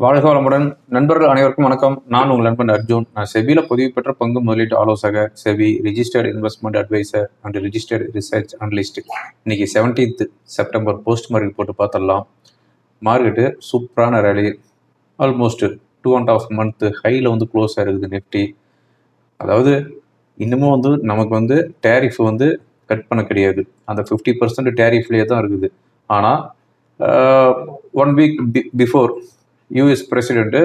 வாழ்க வளமுடன். நண்பர்கள் அனைவருக்கும் வணக்கம். நான் உங்கள் நண்பன் அர்ஜுன். நான் செபியில் பதிவு பெற்ற பங்கு முதலீட்டு ஆலோசகர் SEBI registered investment advisor and registered research analyst இன்னைக்கு செவன்டீன்த் செப்டம்பர் போஸ்ட் மார்க்கெட் போட்டு பார்த்துடலாம். மார்க்கெட்டு சூப்பரான rally almost two and half month ஹையில் வந்து க்ளோஸ் ஆகிருக்குது நிஃப்டி அதாவது இன்னமும் வந்து நமக்கு வந்து டேரிஃப் வந்து கட் பண்ண கிடையாது. அந்த ஃபிஃப்டி பர்சன்ட் டேரிஃப்லேயே தான் இருக்குது. ஆனால் one week b before US president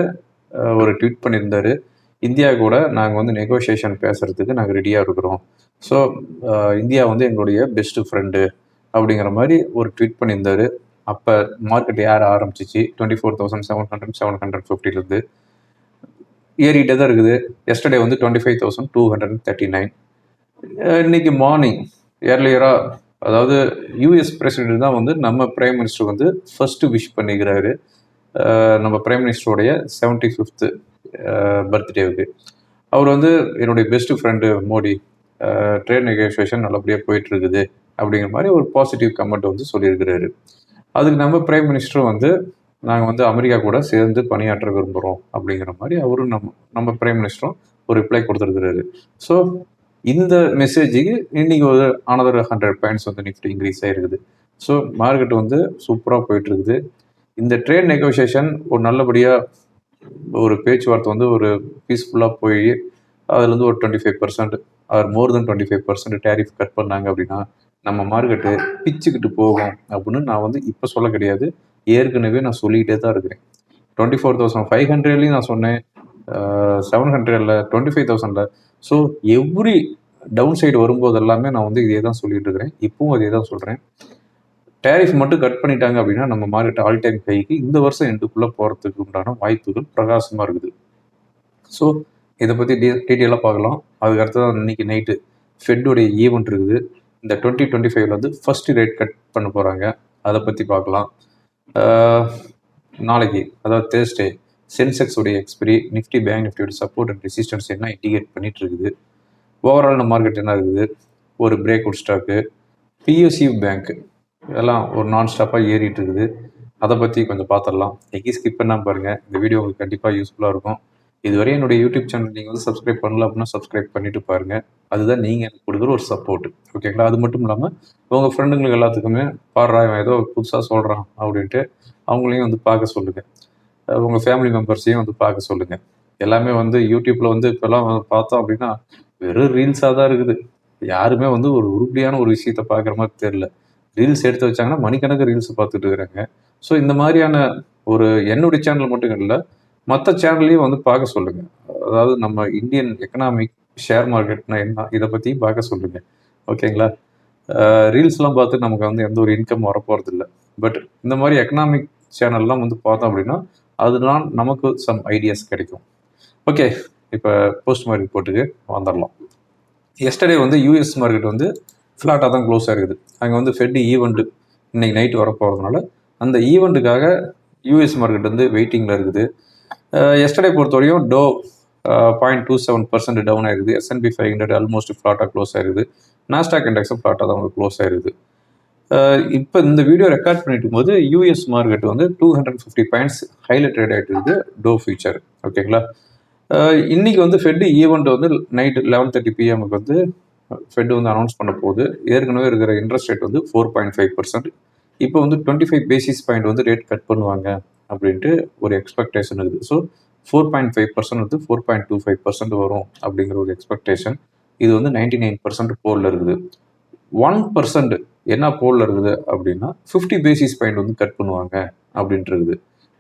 ஒரு ட்வீட் பண்ணியிருந்தாரு. இந்தியா கூட நாங்கள் வந்து நெகோசியேஷன் பேசுறதுக்கு நாங்கள் ரெடியாக இருக்கிறோம். ஸோ இந்தியா வந்து எங்களுடைய பெஸ்ட் ஃப்ரெண்டு அப்படிங்கிற மாதிரி ஒரு ட்வீட் பண்ணியிருந்தாரு. அப்போ மார்க்கெட் ஏற ஆரம்பிச்சிச்சு. Twenty four thousand seven hundred seven hundred ஃபிஃப்டிலேருந்து ஏறிட்டே தான் இருக்குது. எஸ்டர்டே வந்து twenty five thousand two hundred thirty nine இன்னைக்கு மார்னிங் ஏர்லியராக அதாவது யூஎஸ் பிரசிடென்ட் தான் வந்து நம்ம பிரைம் மினிஸ்டர் வந்து ஃபர்ஸ்ட் விஷ் பண்ணிக்கிறாரு. நம்ம பிரைம் மினிஸ்டருடைய செவன்டி ஃபிஃப்த்து பர்த்டேவுக்கு அவர் வந்து என்னுடைய best friend Modi trade negotiation நல்லபடியாக போயிட்டுருக்குது அப்படிங்கிற மாதிரி ஒரு பாசிட்டிவ் கமெண்ட் வந்து சொல்லியிருக்கிறாரு. அதுக்கு நம்ம பிரைம் மினிஸ்டரும் வந்து நாங்கள் வந்து அமெரிக்கா கூட சேர்ந்து பணியாற்ற விரும்புகிறோம் அப்படிங்கிற மாதிரி அவரும் நம்ம நம்ம பிரைம் மினிஸ்டரும் ஒரு ரிப்ளை கொடுத்துருக்கிறாரு. ஸோ இந்த மெசேஜுக்கு இன்னைக்கு ஒரு ஆனதர் ஹண்ட்ரட் பாயிண்ட்ஸ் வந்து நிஃப்டி இன்க்ரீஸ் ஆகிருக்குது ஸோ மார்க்கெட் வந்து சூப்பராக போயிட்டு இருக்குது இந்த ட்ரேட் நெகோசியேஷன் ஒரு நல்லபடியாக ஒரு பேச்சுவார்த்தை வந்து ஒரு பீஸ்ஃபுல்லாக போய் அதுலேருந்து ஒரு twenty five percent or more than twenty five percent tariff cut பண்ணாங்க அப்படின்னா நம்ம மார்க்கெட்டு பிச்சுக்கிட்டு போகும் அப்படின்னு நான் வந்து இப்போ சொல்ல கிடையாது. ஏற்கனவே நான் சொல்லிக்கிட்டே தான் இருக்கிறேன். டுவெண்ட்டி ஃபோர் தௌசண்ட் ஃபைவ் ஹண்ட்ரட்லேயும் நான் சொன்னேன். செவன் ஹண்ட்ரடில் டுவெண்ட்டி ஃபைவ் தௌசண்டில் ஸோ எவ்ரி டவுன் சைடு வரும்போது எல்லாமே நான் வந்து இதே தான் சொல்லிட்டு இருக்கிறேன். இப்பவும் அதே தான் சொல்கிறேன் டேரிஃப் மட்டும் கட் பண்ணிட்டாங்க அப்படின்னா நம்ம மார்க்கெட் ஆல் டைம் கைக்கு இந்த வருஷம் எண்டுக்குள்ளே போகிறதுக்கு உண்டான வாய்ப்புகள் பிரகாசமாக இருக்குது. ஸோ இதை பற்றி டீ டீட்டெயிலாக பார்க்கலாம். அதுக்கு அடுத்ததான் இன்னைக்கு நைட்டு ஃபெட்டுடைய ஈவெண்ட் இருக்குது. இந்த டுவெண்ட்டி டுவெண்ட்டி ஃபைவ்ல வந்து ஃபஸ்ட்டு ரேட் கட் பண்ண போகிறாங்க அதை பற்றி பார்க்கலாம். நாளைக்கு அதாவது தேர்ஸ்டே சென்செக்ஸ் உடைய எக்ஸ்பிரி நிஃப்டி பேங்க் நிஃப்டியோட சப்போர்ட் அண்ட் ரெசிஸ்டன்ஸ் என்ன இண்டிகேட் பண்ணிட்டு இருக்குது. ஓவரால் நம்ம மார்க்கெட் என்ன இருக்குது? ஒரு break out stock PSC bank எல்லாம் ஒரு நான் ஸ்டாப்பாக ஏறிட்டு இருக்குது அதை பற்றி கொஞ்சம் பார்த்துடலாம் எங்கேயும் ஸ்கிப் பண்ணாம பாருங்கள் இந்த வீடியோ உங்களுக்கு கண்டிப்பாக யூஸ்ஃபுல்லாக இருக்கும். இதுவரை என்னுடைய யூடியூப் சேனல் நீங்கள் வந்து சப்ஸ்கிரைப் பண்ணல அப்படின்னா சப்ஸ்கிரைப் பண்ணிட்டு பாருங்கள் அதுதான் நீங்கள் எனக்கு கொடுக்குற ஒரு சப்போர்ட் ஓகேங்களா அது மட்டும் இல்லாமல் உங்கள் ஃப்ரெண்டுங்களுக்கு எல்லாத்துக்குமே பாடுறா இவன் ஏதோ புதுசாக சொல்கிறான் அப்படின்ட்டு அவங்களையும் வந்து பார்க்க சொல்லுங்கள் உங்கள் ஃபேமிலி மெம்பர்ஸையும் வந்து பார்க்க சொல்லுங்கள் எல்லாமே வந்து யூடியூப்பில் வந்து இப்போல்லாம் பார்த்தோம் அப்படின்னா வெறும் ரீல்ஸாக தான் இருக்குது. யாருமே வந்து ஒரு உருப்படியான ஒரு விஷயத்த பார்க்குற மாதிரி தெரில ரீல்ஸ் எடுத்து வச்சாங்கன்னா மணிக்கணக்கு ரீல்ஸ் பார்த்துட்டு இருக்கிறாங்க. ஸோ இந்த மாதிரியான ஒரு என்னுடைய சேனல் மட்டும் இல்லை மற்ற சேனல்லையும் வந்து பார்க்க சொல்லுங்க. அதாவது நம்ம இந்தியன் எக்கனாமிக் ஷேர் மார்க்கெட்னா என்ன இதை பற்றியும் பார்க்க சொல்லுங்க. ஓகேங்களா ரீல்ஸ்லாம் பார்த்து நமக்கு வந்து எந்த ஒரு இன்கம் வரப்போகிறது இல்லை. பட் இந்த மாதிரி எக்கனாமிக் சேனல்லாம் வந்து பார்த்தோம் அப்படின்னா அதனால் நமக்கு சம் ஐடியாஸ் கிடைக்கும். ஓகே இப்போ போஸ்ட் மார்க்கெட் போட்டுக்கு வந்துடலாம். எஸ்டர்டே வந்து யூஎஸ் மார்க்கெட் வந்து ஃப்ளாட்டாக தான் க்ளோஸ் ஆகிருக்குது அங்கே வந்து ஃபெட் ஈவெண்ட்டு இன்னைக்கு நைட் வர போகிறதுனால அந்த ஈவெண்ட்டுக்காக யூஎஸ் மார்க்கெட் வந்து வெயிட்டிங்கில் இருக்குது. எஸ்டர்டே பொறுத்தவரையும் Dow point two seven percent down ஆயிருக்குது. எஸ்என்பி ஃபைவ் ஹண்ட்ரட் ஆல்மோஸ்ட் ஃப்ளாட்டாக க்ளோஸ் ஆயிருக்குது. நாஸ்டாக் இண்டெக்ஸும் ஃப்ளாட்டாக தான் க்ளோஸ் ஆயிருக்குது. இப்போ இந்த வீடியோ ரெக்கார்ட் பண்ணிட்டு போது யூஎஸ் மார்க்கெட் வந்து டூ ஹண்ட்ரட் ஃபிஃப்டி பாயிண்ட்ஸ் ஹைல ட்ரேட் ஆகிட்டு இருக்குது. டோ ஃபியூச்சர் ஓகேங்களா இன்றைக்கி இன்னைக்கு வந்து ஃபெட் ஈவெண்ட் வந்து நைட் லெவன் தேர்ட்டி பிஎம்க்கு வந்து ஃபெட் வந்து அனௌன்ஸ் பண்ண போகுது ஏற்கனவே இருக்கிற இன்ட்ரெஸ்ட் ரேட் வந்து ஃபோர் பாயிண்ட் ஃபைவ் பர்சன்ட் இப்போ வந்து டுவெண்ட்டி ஃபைவ் பேசிஸ் பாயிண்ட் வந்து ரேட் கட் பண்ணுவாங்க அப்படின்ட்டு ஒரு எக்ஸ்பெக்டேஷன் இருக்குது. So four point five percent வந்து four point two five percent வரும் அப்படிங்கிற ஒரு எக்ஸ்பெக்டேஷன் இது வந்து நைன்டி நைன் பர்சன்ட் போலில் இருக்குது. ஒன் பர்சன்ட் என்ன போலில் இருக்குது அப்படின்னா ஃபிஃப்டி பேசிஸ் பாயிண்ட் வந்து கட் பண்ணுவாங்க அப்படின்ட்டு இருக்குது.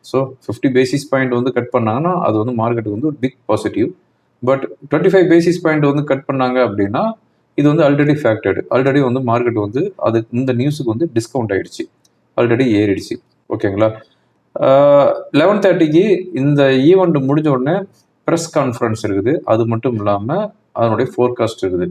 ஸோ ஃபிஃப்டி பேசிஸ் பாயிண்ட் வந்து கட் பண்ணாங்கன்னா அது வந்து மார்க்கெட்டுக்கு வந்து ஒரு big positive but twenty five basis point வந்து கட் பண்ணாங்க அப்படின்னா இது வந்து ஆல்ரெடி ஃபேக்டர்டு ஆல்ரெடி வந்து மார்க்கெட் வந்து அது இந்த நியூஸுக்கு வந்து டிஸ்கவுண்ட் ஆகிடுச்சு ஆல்ரெடி ஏறிடுச்சு. ஓகேங்களா? லெவன் தேர்ட்டிக்கு இந்த ஈவெண்ட் முடிஞ்ச உடனே ப்ரெஸ் கான்ஃபரன்ஸ் இருக்குது. அது மட்டும் இல்லாமல் அதனுடைய ஃபோர்காஸ்ட் இருக்குது.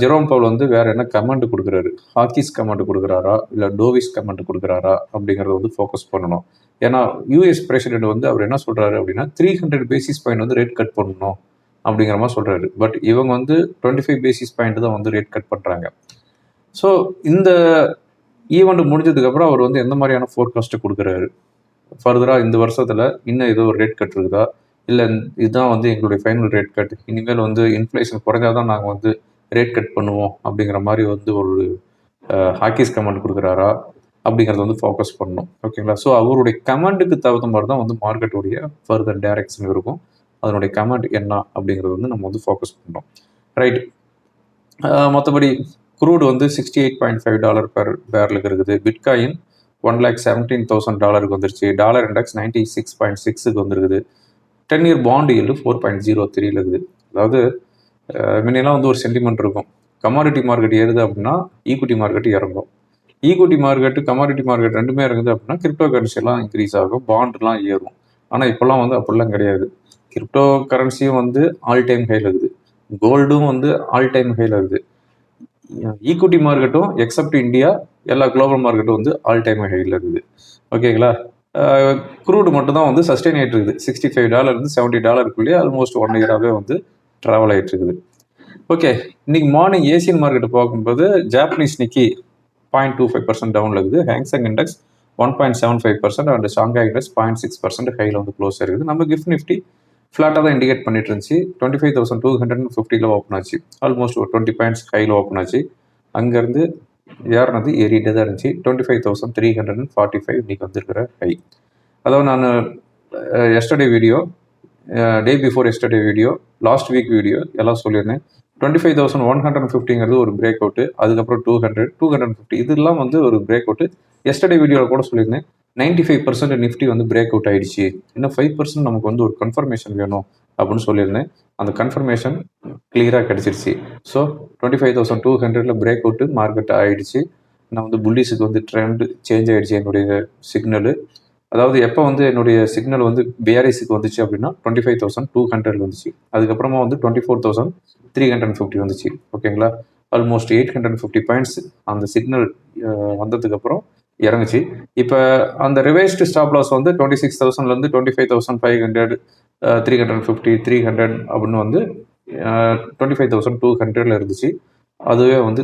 ஜெரோம் பவுல் வந்து வேற என்ன கமெண்ட் கொடுக்குறாரு? ஹாக்கிஸ் கமெண்ட் கொடுக்குறாரா? இல்லை டோவிஸ் கமெண்ட் கொடுக்குறாரா? அப்படிங்கிறத வந்து ஃபோக்கஸ் பண்ணணும். ஏன்னா யூஎஸ் பிரசிடென்ட் வந்து அவர் என்ன சொல்கிறாரு அப்படின்னா த்ரீ ஹண்ட்ரட் பேசிஸ் பாயிண்ட் வந்து ரேட் கட் பண்ணணும். அப்படிங்கிற மாதிரி சொல்கிறாரு பட் இவங்க வந்து டுவெண்ட்டி ஃபைவ் பேசிஸ் பாயிண்ட் தான் வந்து ரேட் கட் பண்ணுறாங்க ஸோ இந்த ஈவெண்ட் முடிஞ்சதுக்கப்புறம் அவர் வந்து எந்த மாதிரியான ஃபோர்காஸ்ட் கொடுக்குறாரு? ஃபர்தராக இந்த வருஷத்தில் இன்னும் ஏதோ ஒரு ரேட் கட் இருக்குதா? இல்லை இதுதான் வந்து எங்களுடைய ஃபைனல் ரேட் கட் இனிமேல் வந்து இன்ஃப்ளேஷன் குறைஞ்சாதான் நாங்கள் வந்து ரேட் கட் பண்ணுவோம் அப்படிங்கிற மாதிரி வந்து ஒரு ஹாக்கிஸ் கமெண்ட் கொடுக்குறாரா? அப்படிங்கிறத வந்து ஃபோக்கஸ் பண்ணணும். ஓகேங்களா ஸோ அவருடைய கமெண்ட்டுக்கு தகுந்த மாதிரி தான் வந்து மார்க்கெட்டுடைய ஃபர்தர் டைரக்ஷன் இருக்கும். அதனுடைய கமெண்ட் என்ன அப்படிங்கிறது வந்து நம்ம வந்து ஃபோக்கஸ் பண்ணோம் ரைட் மற்றபடி குரூடு வந்து sixty eight point five dollar per பேரலுக்கு இருக்குது. Bitcoin one lakh seventeen thousand டாலருக்கு வந்துருச்சு. Dollar index ninety six point சிக்ஸுக்கு வந்துருக்குது. Ten year bond yield four point zero த்ரீல இருக்குது. அதாவது முன்னெல்லாம் வந்து ஒரு சென்டிமெண்ட் இருக்கும். கமாடிட்டி மார்க்கெட் ஏறுது அப்படின்னா ஈக்விட்டி மார்க்கெட் இறங்கும். ஈக்குட்டி மார்க்கெட்டு கமாடிட்டி மார்க்கெட் ரெண்டுமே இருக்குது அப்படின்னா கிரிப்டோ கரன்சி எல்லாம் இன்க்ரீஸ் ஆகும். பாண்ட்லாம் ஏறும். ஆனால் இப்போல்லாம் வந்து அப்படிலாம் கிடையாது. கிரிப்டோ கரன்சியும் வந்து ஆல் டைம் ஹையில் இருக்குது. கோல்டும் வந்து ஆல் டைம் ஹையில் இருக்குது. ஈக்குவிட்டி மார்க்கெட்டும் எக்ஸப்ட் இந்தியா எல்லா குளோபல் மார்க்கெட்டும் வந்து ஆல் டைம் ஹையில் இருக்குது. ஓகேங்களா குரூடு மட்டும் தான் வந்து சஸ்டெயின் ஆகிட்டு இருக்குது. சிக்ஸ்டி ஃபைவ் டாலர் இருந்து செவன்ட்டி டாலருக்குள்ளேயே ஆல்மோஸ்ட் ஒன் இயராகவே வந்து ட்ராவல் ஆகிட்டு இருக்குது. ஓகே இன்னைக்கு மார்னிங் ஏசியன் மார்க்கெட் பார்க்கும்போது Japanese Nikkei point two five percent டவுனில் இருக்குது. Hang Seng index one point seven five percent and Shanghai index point six percent ஹையில் வந்து க்ளோஸ் இருக்குது நம்ம கிஃப்ட் நிஃப்டி ஃப்ளாட்டாக தான் இண்டிகேட் பண்ணிட்டு இருந்துச்சு twenty five thousand two hundred ஃபிஃப்டியில் ஓப்பன் ஆச்சு. ஆல்மோஸ்ட் ஒரு டுவெண்ட்டி பாயிண்ட்ஸ் ஹையில் ஓப்பன் ஆச்சு. அங்கேருந்து ஏறினது ஏறிட்டே தான் இருந்துச்சு. Twenty five thousand three hundred and forty five இன்றைக்கி வந்திருக்கிற ஹை அதாவது நான் yesterday video day before yesterday video last week video எல்லாம் சொல்லியிருந்தேன். Twenty five thousand one hundred ஃபிஃப்டிங்கிறது ஒரு பிரேக் அவுட்டு அதுக்கப்புறம் two hundred two hundred fifty இதெல்லாம் வந்து ஒரு பிரேக் அவுட்டு எஸ்டர்டே வீடியோவில் கூட சொல்லியிருந்தேன். நைன்டி ஃபைவ் பர்சன்ட் நிஃப்டி வந்து பிரேக் அவுட் ஆயிடுச்சு. இன்னும் ஃபைவ் பர்சன்ட் நமக்கு வந்து ஒரு கன்ஃபர்மேஷன் வேணும் அப்படின்னு சொல்லியிருந்தேன். அந்த கன்ஃபர்மேஷன் கிளியராக கிடச்சிருச்சு. So twenty five thousand two ஹண்ட்ரட்ல பிரேக் அவுட்டு மார்க்கெட் ஆயிடுச்சு. நான் வந்து புல்லிஸுக்கு வந்து ட்ரெண்ட் சேஞ்ச் ஆகிடுச்சு என்னுடைய சிக்னலு அதாவது எப்போ வந்து என்னுடைய சிக்னல் வந்து பிஆர்ஐஸுக்கு வந்துச்சு அப்படின்னா twenty five thousand two hundred வந்துச்சு. அதுக்கப்புறமா வந்து twenty four thousand three hundred fifty வந்துச்சு ஓகேங்களா almost eight hundred fifty points அந்த சிக்னல் வந்ததுக்கப்புறம் இறங்குச்சு. இப்போ அந்த ரிவைஸ்டு ஸ்டாப் லாஸ் வந்து டுவெண்ட்டி சிக்ஸ் தௌசண்ட்லேருந்து twenty five thousand five hundred three hundred fifty three hundred அப்படின்னு வந்து டுவெண்ட்டி ஃபைவ் தௌசண்ட் டூ ஹண்ட்ரட்ல இருந்துச்சு. அதுவே வந்து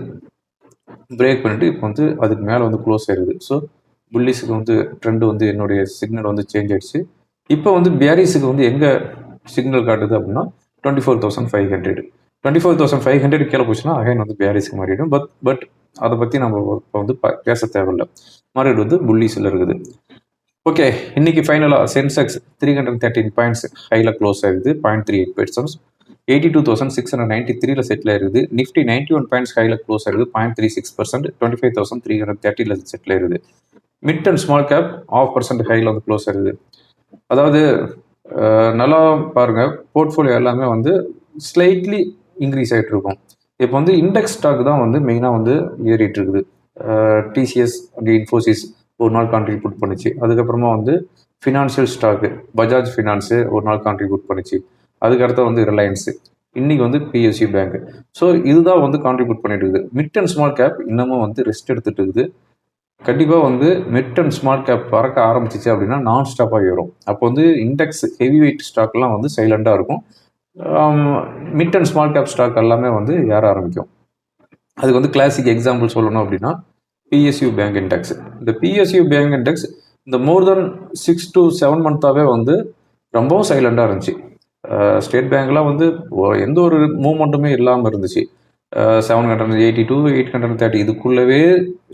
பிரேக் பண்ணிட்டு இப்போ வந்து அதுக்கு மேலே வந்து க்ளோஸ் ஆயிருது. ஸோ புல்லிஸுக்கு வந்து ட்ரெண்டு வந்து என்னுடைய சிக்னல் வந்து சேஞ்ச் ஆயிடுச்சு. இப்போ வந்து பியாரிஸுக்கு வந்து எங்கே சிக்னல் காட்டுது அப்படின்னா twenty four thousand five hundred twenty four thousand five hundred கீழே போச்சுன்னா அகைன் வந்து பியாரிஸ்க்கு மாறிடும். பட் பட் அதை பற்றி நம்ம இப்போ வந்து பேச தேவையில்லை. மார்க்கெட் வந்து புள்ளிஸில் இருக்குது. ஓகே இன்னைக்கு ஃபைனலாக Sensex three hundred thirteen points ஹையில் க்ளோஸ் ஆகுது. Point three eight percent eighty two thousand six hundred ninety த்ரீல செட்டில் ஆயிருது நிஃப்டி நைன்டி ஒன் பாயிண்ட்ஸ் ஹையில் க்ளோஸ் ஆகுது point three six percent twenty five thousand three hundred தேர்ட்டியில் settle ஆயிருது mid and small cap half percent ஹையில் வந்து close ஆயிருது அதாவது நல்லா பாருங்க. போர்ட்ஃபோலியோ எல்லாமே வந்து ஸ்லைட்லி இன்க்ரீஸ் ஆகிட்டு இருக்கும். இப்போ வந்து இண்டெக்ஸ் ஸ்டாக் தான் வந்து மெயினாக வந்து ஏறிட்டு இருக்குது. டிசிஎஸ் அண்ட் இன்ஃபோசிஸ் ஒரு நாள் கான்ட்ரிபியூட் பண்ணுச்சு. அதுக்கப்புறமா வந்து ஃபினான்ஷியல் ஸ்டாக்கு பஜாஜ் ஃபினான்ஸு ஒரு நாள் கான்ட்ரிபியூட் பண்ணுச்சு. அதுக்கடுத்த வந்து ரிலையன்ஸு இன்னைக்கு வந்து பிஎஸ்சி பேங்க் ஸோ இதுதான் வந்து கான்ட்ரிபியூட் பண்ணிட்டு இருக்குது. மிட் அண்ட் ஸ்மால் கேப் இன்னமும் வந்து ரெஸ்ட் எடுத்துட்டு இருக்குது. கண்டிப்பாக வந்து மிட் அண்ட் ஸ்மால் கேப் பறக்க ஆரம்பிச்சிச்சு அப்படின்னா நான் ஸ்டாப்பாக ஏறும். அப்போ வந்து இண்டெக்ஸ் ஹெவி வெயிட் ஸ்டாக்லாம் வந்து சைலண்டாக இருக்கும். Mid and small cap stock எல்லாமே வந்து ஏற ஆரம்பிக்கும். அதுக்கு வந்து கிளாசிக் எக்ஸாம்பிள் சொல்லணும் அப்படின்னா பிஎஸ்யூ பேங்க் இண்டெக்ஸ் இந்த பிஎஸ்யூ பேங்க் இண்டெக்ஸ் இந்த more than six to seven மந்த்தாகவே வந்து ரொம்பவும் சைலண்டாக இருந்துச்சு. ஸ்டேட் பேங்க்லாம் வந்து எந்த ஒரு மூமெண்ட்டுமே இல்லாமல் இருந்துச்சு. Seven hundred eighty two eight hundred thirty இதுக்குள்ளவே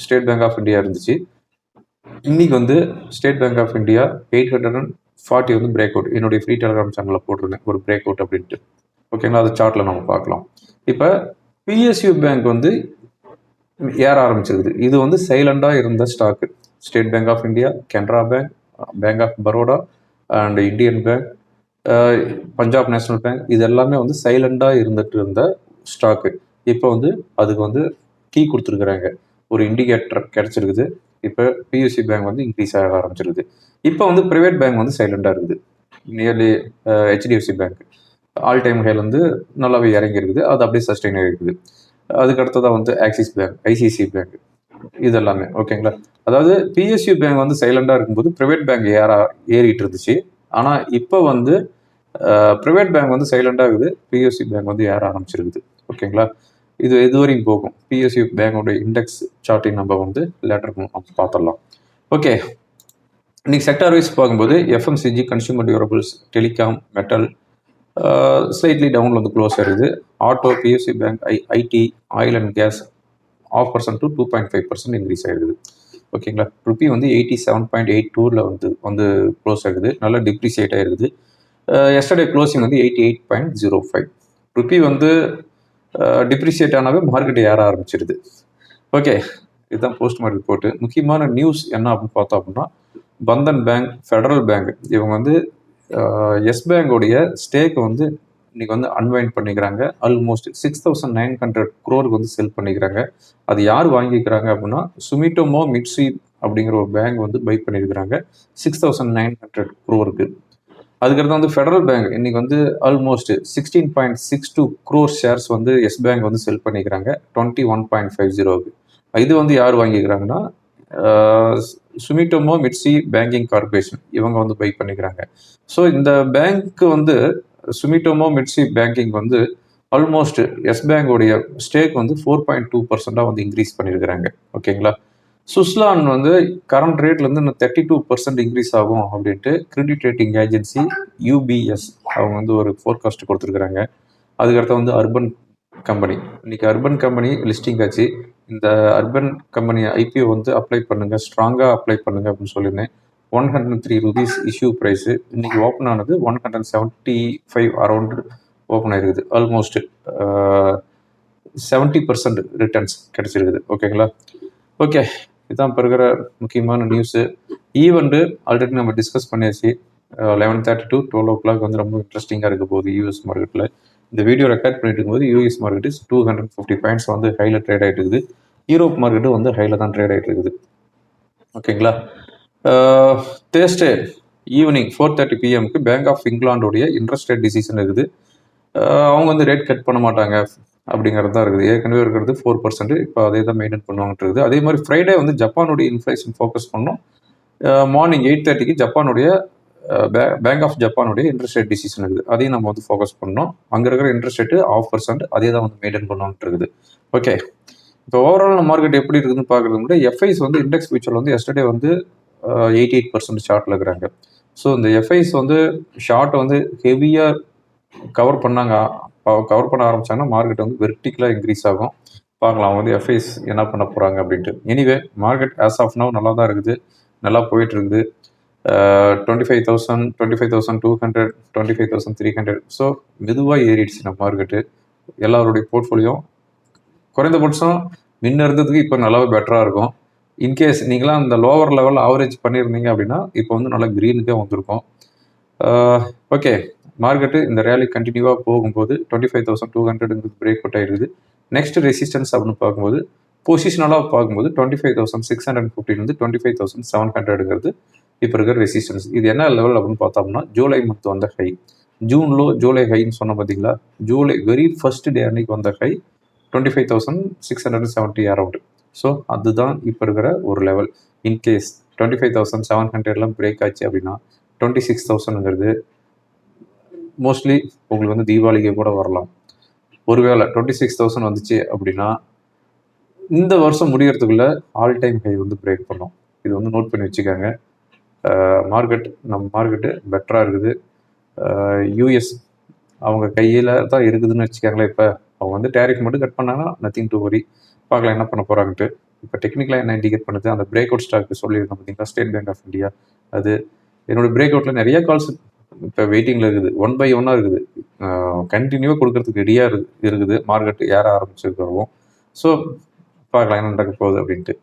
State Bank of India இருந்துச்சு. இன்னைக்கு வந்து State Bank of India eight hundred and forty வந்து பிரேக் அவுட் என்னுடைய ஃப்ரீ டெலிகிராம் சேனலில் போட்டிருந்தேன். ஒரு பிரேக் அவுட் அப்படின்ட்டு. ஓகேங்களா அது சார்ட்டில் நம்ம பார்க்கலாம். இப்போ பிஎஸ்யூ பேங்க் வந்து ஏற ஆரம்பிச்சிருக்குது. இது வந்து சைலண்டாக இருந்த stock State Bank of India Canara bank bank of Baroda and Indian bank Punjab national bank இது எல்லாமே வந்து சைலண்டாக இருந்துட்டு இருந்த ஸ்டாக்கு இப்போ வந்து அதுக்கு வந்து கீ கொடுத்துருக்குறாங்க. ஒரு இண்டிகேட்டர் கிடச்சிருக்குது. இப்போ பியூசி பேங்க் வந்து இன்க்ரீஸ் ஆக ஆரம்பிச்சிருக்குது. இப்போ வந்து ப்ரைவேட் பேங்க் வந்து சைலண்டாக இருக்குது. Nearly HDFC bank all time high நல்லாவே இறங்கி இருக்குது அது அப்படியே சஸ்டெயின் ஆகிருக்குது. அதுக்கு அடுத்ததாக வந்து ஆக்சிஸ் பேங்க் ஐசிசி பேங்க் இது எல்லாமே ஓகேங்களா அதாவது பிஎஸ்யூ பேங்க் வந்து சைலண்டாக இருக்கும்போது ப்ரைவேட் பேங்க் ஏறா ஏறிட்டு இருந்துச்சு ஆனால் இப்போ வந்து ப்ரைவேட் பேங்க் வந்து சைலண்டாகுது பிஎஸ்யூ பிஎஸ்சி பேங்க் வந்து ஏற ஆரம்பிச்சிருக்குது. ஓகேங்களா இது எது வரைக்கும் போகும் பிஎஸ்யூ பேங்கோட இண்டெக்ஸ் சார்ட்டிங் நம்ம வந்து லேட்டர் பார்த்துடலாம். ஓகே இன்னைக்கு செக்டார் வைஸ் பார்க்கும்போது FMCG consumer durables telecom metal slightly டவுனில் வந்து க்ளோஸ் ஆயிருது. Auto PFC bank I IT oil and gas half percent to two point five percent increase ஆயிருக்குது ஓகேங்களா ருப்பி வந்து எயிட்டி செவன் பாயிண்ட் எயிட் டூரில் வந்து வந்து க்ளோஸ் ஆகுது. நல்லா டிப்ரிசியேட் ஆயிருக்குது எஸ்டர்டே க்ளோசிங் வந்து eighty eight point zero five rupee வந்து டிப்ரிசியேட் ஆனாவே மார்க்கெட் ஏற ஆரம்பிச்சிருது. ஓகே இதுதான் போஸ்ட் மார்க் ரிப்போர்ட்டு முக்கியமான நியூஸ் என்ன அப்படின்னு பார்த்தோம் அப்படின்னா பந்தன் பேங்க் ஃபெடரல் பேங்க். இவங்க வந்து எஸ் பேங்கோடைய ஸ்டேக் வந்து இன்னைக்கு வந்து அன்வைண்ட் பண்ணிக்கிறாங்க. Almost six thousand nine hundred குரோருக்கு வந்து செல் பண்ணிக்கிறாங்க. அது யார் வாங்கிக்கிறாங்க அப்படின்னா சுமிட்டோமோ மிட்ஸி அப்படிங்கிற ஒரு பேங்க் வந்து பை பண்ணியிருக்கிறாங்க சிக்ஸ் தௌசண்ட் நைன் ஹண்ட்ரட் குரோருக்கு அதுக்கடுத்து வந்து ஃபெடரல் பேங்க் இன்னைக்கு வந்து almost sixteen point six two crore shares வந்து எஸ் பேங்க் வந்து செல் பண்ணிக்கிறாங்க. டுவெண்ட்டி ஒன் பாயிண்ட் ஃபைவ் ஜீரோவுக்கு இது வந்து யார் வாங்கிக்கிறாங்கன்னா சுமிட்டோமோ மிட்ஸி பேங்கிங் கார்பரேஷன் இவங்க வந்து பை பண்ணிக்கிறாங்க. ஸோ இந்த பேங்க் வந்து சுமிட்டோமோ மிட்ஸி பேங்கிங் வந்து ஆல்மோஸ்ட் எஸ் பேங்கோடைய ஸ்டேக் வந்து ஃபோர் பாயிண்ட் டூ பர்சண்டாக வந்து இன்க்ரீஸ் பண்ணியிருக்கிறாங்க ஓகேங்களா சுஸ்லான் வந்து கரண்ட் ரேட்லேருந்து இன்னும் தேர்ட்டி டூ பர்சன்ட் இன்க்ரீஸ் ஆகும் அப்படின்ட்டு கிரெடிட் ரேட்டிங் ஏஜென்சி யூபிஎஸ் அவங்க வந்து ஒரு ஃபோர்காஸ்ட் கொடுத்துருக்குறாங்க. அதுக்கடுத்து வந்து அர்பன் கம்பெனி இன்னைக்கு அர்பன் கம்பெனி லிஸ்டிங் ஆச்சு. இந்த அர்பன் கம்பெனி ஐபிஓ வந்து அப்ளை பண்ணுங்கள் ஸ்ட்ராங்காக அப்ளை பண்ணுங்க அப்படின்னு சொல்லியிருந்தேன். One hundred three rupees issue price இன்றைக்கி ஓப்பன் ஆனது one hundred seventy five around open ஆயிருக்குது almost seventy uh, percent returns கிடச்சிருக்குது. ஓகேங்களா ஓகே இதுதான் இப்போ இருக்கிற முக்கியமான நியூஸு ஈவெண்ட்டு ஆல்ரெடி நம்ம டிஸ்கஸ் பண்ணியாச்சு. Eleven thirty to twelve o'clock வந்து ரொம்ப இன்ட்ரெஸ்டிங்காக இருக்க போகுது யூஎஸ் மார்க்கெட்டில் இந்த வீடியோ ரெக்கார்ட் பண்ணிட்டு இருக்கும்போது US market two hundred fifty points வந்து ஹையில் ட்ரேட் ஆகிட்டு இருக்குது யூரோப் மார்க்கெட்டு வந்து ஹையில் தான் ட்ரேட் ஆகிட்டு இருக்குது ஓகேங்களா தேர்ஸ்டே ஈவினிங் ஃபோர் தேர்ட்டி பிஎம்க்கு பேங்க் ஆஃப் இங்கிலாண்டுடைய இன்ட்ரெஸ்ட் ரேட் டிசிஷன் இருக்குது. அவங்க வந்து ரேட் கட் பண்ண மாட்டாங்க அப்படிங்கிறது தான் இருக்குது. ஏற்கனவே இருக்கிறது ஃபோர் பர்சன்ட் இப்போ அதே தான் மெயின்டைன் பண்ணுவாங்கட்டு இருக்குது அதே மாதிரி ஃப்ரைடே வந்து ஜப்பானுடைய இன்ஃப்ளேஷன் ஃபோக்கஸ் பண்ணோம். மார்னிங் எயிட் தேர்ட்டிக்கு ஜப்பானுடைய பேங்க் ஆஃப் ஜப்பானுடைய இன்ட்ரெஸ்ட் ரேட் டிசிஷன் இருக்குது. அதையும் நம்ம வந்து ஃபோக்கஸ் பண்ணோம் அங்கே இருக்கிற இன்ட்ரெஸ்ட் ரேட்டு ஆஃப் பர்சன்ட் அதே தான் வந்து மெயின்டைன் பண்ணுவான்ட்டு இருக்குது. ஓகே இப்போ ஓவரால் மார்க்கெட் எப்படி இருக்குதுன்னு பார்க்குறது கூட எஃப்ஐஸ் வந்து இண்டெக்ஸ் ஃபியூச்சர் வந்து எஸ்டர்டே வந்து எயிட்டி எயிட் பர்சன்ட் ஷார்ட்டில் இருக்கிறாங்க. ஸோ இந்த எஃப்ஐஸ் வந்து ஷார்ட் வந்து ஹெவியாக கவர் பண்ணாங்க. கவர் பண்ண ஆரம்பிச்சாங்கன்னா மார்க்கெட் வந்து வெர்டிக்கலாக இன்க்ரீஸ் ஆகும். பார்க்கலாம். வந்து எஃப்ஐஸ் என்ன பண்ண போகிறாங்க அப்படின்ட்டு. Anyway market as of now நல்லா தான் இருக்குது. நல்லா போயிட்டு இருக்குது. Twenty five thousand twenty five thousand two hundred twenty five thousand three hundred so மெதுவாக ஏறிடுச்சு நம்ம மார்க்கெட்டு எல்லாருடைய போர்ட்ஃபோலியோ குறைந்தபட்சம் முன்ன இருந்ததுக்கு இப்போ நல்லாவே பெட்டராக இருக்கும். இன்கேஸ் நீங்களாம் அந்த லோவர் லெவல் ஆவரேஜ் பண்ணியிருந்தீங்க அப்படின்னா இப்போ வந்து நல்லா க்ரீனுக்கே வந்திருக்கும். ஓகே மார்க்கெட்டு இந்த ரேலி கண்டினியூவாக போகும்போது டுவெண்ட்டி ஃபைவ் தௌசண்ட் டூ ஹண்ட்ரட்ங்கிறது பிரேக் அவுட் ஆகிருக்குது நெக்ஸ்ட் ரெசிஸ்டன்ஸ் அப்படின்னு பார்க்கும்போது பொசிஷனலாக பார்க்கும்போது twenty five thousand six hundred fifteen வந்து டுவெண்ட்டி ஃபைவ் தௌசண்ட் செவன் ஹண்ட்ரட்ங்கிறது இப்போ இருக்கிற ரெசிஸ்டன்ஸ் இது என்ன லெவல் அப்படின்னு பார்த்தோம்னா ஜூலை மந்த் வந்த ஹை ஜூன்லோ ஜூலை ஹைன்னு சொன்ன பார்த்தீங்களா ஜூலை வெரி ஃபர்ஸ்ட் டே அன்னைக்கு வந்த high twenty five thousand six hundred seventy around so அதுதான் இப்போ இருக்கிற ஒரு level in case twenty five thousand seven ஹண்ட்ரட்லாம் break ஆச்சு அப்படின்னா டுவெண்ட்டி சிக்ஸ் தௌசண்ட்ங்கிறது மோஸ்ட்லி உங்களுக்கு வந்து தீபாவளிக்கு கூட வரலாம். ஒருவேளை டுவெண்ட்டி சிக்ஸ் தௌசண்ட் வந்துச்சு அப்படின்னா இந்த வருஷம் முடியறதுக்குள்ள ஆல் டைம் ஹை வந்து பிரேக் பண்ணும். இது வந்து நோட் பண்ணி வச்சுக்கோங்க. மார்க்கெட் நம்ம மார்க்கெட்டு பெட்டராக இருக்குது. யூஎஸ் அவங்க கையில் தான் இருக்குதுன்னு வச்சுக்காங்களேன் இப்போ. அவங்க வந்து டேரிஃப் மட்டும் கட் பண்ணாங்கன்னா நத்திங் டு வரி பார்க்கலாம் என்ன பண்ண போகிறாங்கன்ட்டு இப்போ டெக்னிக்கலாக என்ன இண்டிகேட் பண்ணுது? அந்த பிரேக் அவுட் ஸ்டாக் சொல்லியிருந்தோம் பார்த்தீங்களா? ஸ்டேட் பேங்க் ஆஃப் இந்தியா அது என்னோடய பிரேக் அவுட்டில் நிறைய கால்ஸ் இப்போ வெயிட்டிங்கில் இருக்குது. ஒன் பை ஒன்னாக இருக்குது. கண்டினியூவாக கொடுக்கறதுக்கு ரெடியாக இரு இருக்குது. மார்க்கெட் ஏற ஆரம்பிச்சிருக்கிறோம். ஸோ பார்க்கலாம் என்ன நடக்க போகுது அப்படின்ட்டு.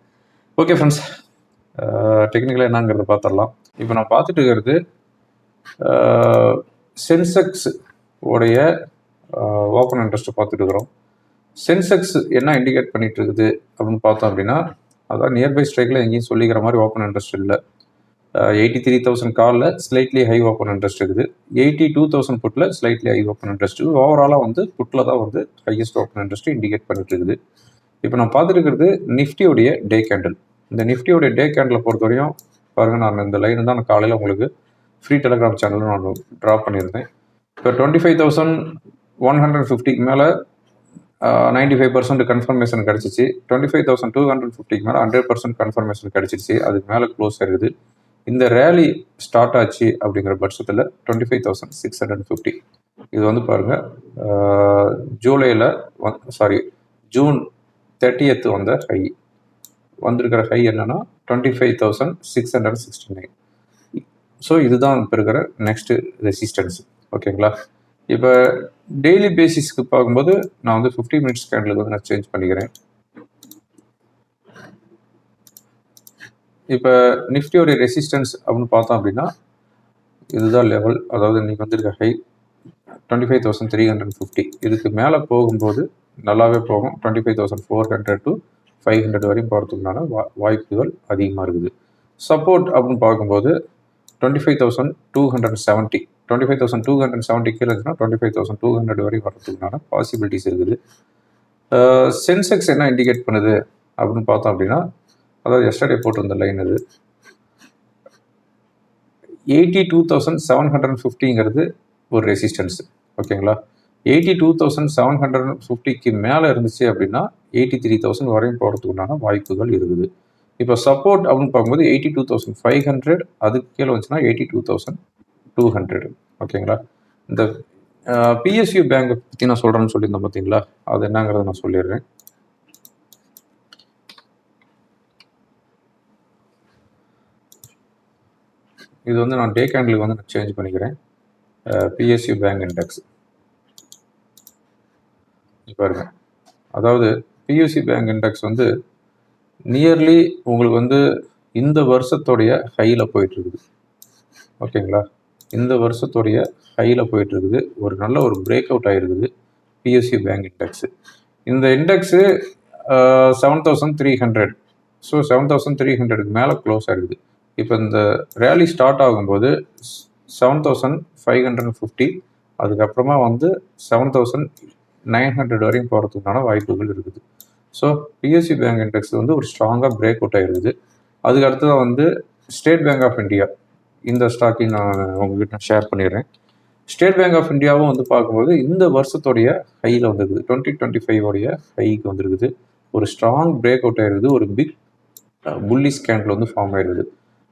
ஓகே ஃப்ரெண்ட்ஸ் டெக்னிக்கலாக என்னங்கிறத பார்த்துடலாம். இப்போ நான் பார்த்துட்டு இருக்கிறது சென்செக்ஸ் உடைய ஓப்பன் இன்ட்ரெஸ்ட்டை பார்த்துட்டு இருக்கிறோம். சென்செக்ஸ் என்ன இண்டிகேட் பண்ணிட்டு இருக்குது அப்படின்னு பார்த்தோம் அப்படின்னா அதான் நியர்பை ஸ்ட்ரைக்கில் எங்கேயும் சொல்லிக்கிற மாதிரி ஓப்பன் இன்ட்ரெஸ்ட் இல்லை. எயிட்டி த்ரீ தௌசண்ட் காலில் ஸ்லைட்லி ஹை ஓப்பன் இன்ட்ரெஸ்ட் இருக்குது. எயிட்டி டூ தௌசண்ட் புட்டில் ஸ்லைட்லி ஹை ஓப்பன் இன்ட்ரெஸ்ட் இருக்குது ஓவராலாக வந்து புட்டில் தான் வந்து ஹையஸ்ட் ஓப்பன் இன்ட்ரெஸ்ட் இண்டிகேட் பண்ணிட்டு இருக்குது. இப்போ நான் பார்த்துருக்கிறது நிஃப்டியோடைய டே கேண்டில் இந்த நிஃப்டியோடைய டே கேண்டில் பொறுத்தவரையும் பாருங்கள் நான் இந்த லைன் தான் நான் காலையில் உங்களுக்கு ஃப்ரீ டெலிகிராம் சேனலில் நான் ட்ரா பண்ணியிருந்தேன். இப்போ twenty five thousand one hundred ஃபிஃப்டிக்கு மேலே நைன்டி ஃபைவ் பர்சன்ட் கன்ஃபர்மேஷன் கிடச்சிச்சு. Twenty five thousand two hundred ஃபிஃப்டிக்கு மேலே ஹண்ட்ரட் பர்சன்ட் கன்ஃபர்மேஷன் கிடச்சிச்சு அதுக்கு மேலே க்ளோஸ் ஆயிருக்குது. இந்த ரேலி ஸ்டார்ட் ஆச்சு அப்படிங்கிற பட்சத்தில் twenty five thousand six hundred fifty இது வந்து பாருங்கள் ஜூலையில் சாரி ஜூன் தேர்ட்டியத்து வந்த ஹை வந்திருக்கிற ஹை என்னன்னா twenty five thousand six hundred sixty nine so இதுதான் இப்போ இருக்கிற நெக்ஸ்ட்டு ரெசிஸ்டன்ஸ் ஓகேங்களா இப்போ டெய்லி பேசிஸ்க்கு பார்க்கும்போது நான் வந்து ஃபிஃப்டி மினிட்ஸ் கேண்டலுக்கு வந்து நான் சேஞ்ச் பண்ணிக்கிறேன். இப்போ நிஃப்டியோடைய ரெசிஸ்டன்ஸ் அப்படின்னு பார்த்தோம் அப்படின்னா இதுதான் லெவல் அதாவது இன்னைக்கு வந்திருக்க high twenty five thousand three hundred fifty இதுக்கு மேலே போகும்போது நல்லாவே போகும். Twenty five thousand four hundred to five hundred வரையும் போகிறதுக்குனால வா வாய்ப்புகள் அதிகமாக இருக்குது. சப்போர்ட் அப்படின்னு பார்க்கும்போது twenty five thousand two hundred seventy twenty five thousand two hundred seventy கீழே இருந்துச்சுன்னா twenty five thousand two hundred வரையும் வரதுக்குனால பாசிபிலிட்டிஸ் இருக்குது. சென்செக்ஸ் என்ன இண்டிகேட் பண்ணுது அப்படின்னு பார்த்தோம் அப்படின்னா அதாவது எஸ்டர்டே போட்டிருந்த லைன் அது. Eighty two thousand seven hundred ஃபிஃப்டிங்கிறது ஒரு ரெசிஸ்டன்ஸ் ஓகேங்களா eighty two thousand seven hundred ஃபிஃப்டிக்கு மேலே இருந்துச்சு அப்படின்னா எயிட்டி த்ரீ தௌசண்ட் வரையும் போகிறதுக்குண்டான வாய்ப்புகள் இருக்குது. இப்போ சப்போர்ட் அப்படின்னு பார்க்கும்போது eighty two thousand five hundred அதுக்கு கீழே வந்துச்சுன்னா eighty two thousand two hundred. ஓகேங்களா? இந்த பிஎஸ்யூ பேங்கை பற்றி நான் சொல்கிறேன்னு சொல்லியிருந்தேன் பார்த்தீங்களா? அது என்னங்கிறத நான் சொல்லிடுறேன். இது வந்து நான் டே கேண்டிலுக்கு வந்து நான் சேஞ்ச் பண்ணிக்கிறேன். பிஎஸ்யூ பேங்க் இண்டெக்ஸ் பாருங்கள் அதாவது பியூசி பேங்க் இண்டெக்ஸ் வந்து நியர்லி உங்களுக்கு வந்து இந்த வருஷத்துடைய ஹையில் போயிட்டுருக்குது. ஓகேங்களா? இந்த வருஷத்துடைய ஹையில் போயிட்டுருக்குது. ஒரு நல்ல ஒரு பிரேக் அவுட் ஆகிருக்குது பிஎஸ்சி பேங்க் இண்டெக்ஸு இந்த index seven thousand three hundred so seven thousand three ஹண்ட்ரடுக்கு மேலே க்ளோஸ் ஆகிருக்குது இப்போ இந்த ரேலி ஸ்டார்ட் ஆகும்போது seven thousand five hundred fifty அதுக்கப்புறமா வந்து செவன் தௌசண்ட் நைன் ஹண்ட்ரட் வரையும் போகிறதுக்கான வாய்ப்புகள் இருக்குது. ஸோ பிஎஸ்சி பேங்க் இண்டெக்ஸ் வந்து ஒரு ஸ்ட்ராங்காக பிரேக் அவுட் ஆகிருக்குது அதுக்கு அடுத்ததான் வந்து ஸ்டேட் பேங்க் ஆஃப் இந்தியா இந்த ஸ்டாக்கையும் நான் உங்ககிட்ட ஷேர் பண்ணிடுறேன். ஸ்டேட் பேங்க் ஆஃப் இந்தியாவும் வந்து பார்க்கும்போது இந்த வருஷத்துடைய ஹையில் வந்துருக்குது. டுவெண்ட்டி டுவெண்ட்டி ஃபைவ் உடைய ஹைக்கு வந்துருக்குது. ஒரு ஸ்ட்ராங் பிரேக் அவுட் ஆயிருக்குது. ஒரு பிக் புள்ளி ஸ்கேண்டில் வந்து ஃபார்ம் ஆயிருக்குது.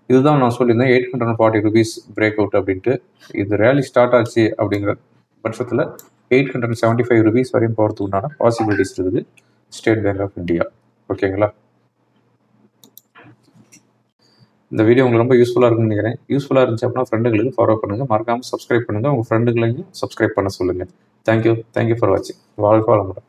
இதுதான் நான் சொல்லியிருந்தேன். Eight hundred forty rupees break out அப்படின்ட்டு. இது ரேலி ஸ்டார்ட் ஆச்சு அப்படிங்கிற பட்சத்தில் eight hundred seventy five rupees வரையும் போகிறதுக்கு உண்டான பாசிபிலிட்டிஸ் இருக்குது. ஸ்டேட் பேங்க் ஆஃப் இந்தியா ஓகேங்களா இந்த வீடியோ உங்களுக்கு ரொம்ப யூஸ்ஃபுல்லாக இருக்கும்னு நினைக்கிறேன். யூஸ்ஃபுல்லாக இருந்துச்சு அப்படின்னா ஃப்ரெண்டுகளுக்கு ஃபாலோ பண்ணுங்கள் மறக்காமல் சப்ஸ்கிரைப் பண்ணுங்கள் உங்கள் ஃப்ரெண்டுகளையும் சப்ஸ்கிரைப் பண்ண சொல்லுங்கள் தேங்க்யூ தேங்க்யூ ஃபார் வாட்சிங் வாழ்க்கை வளமுடன்.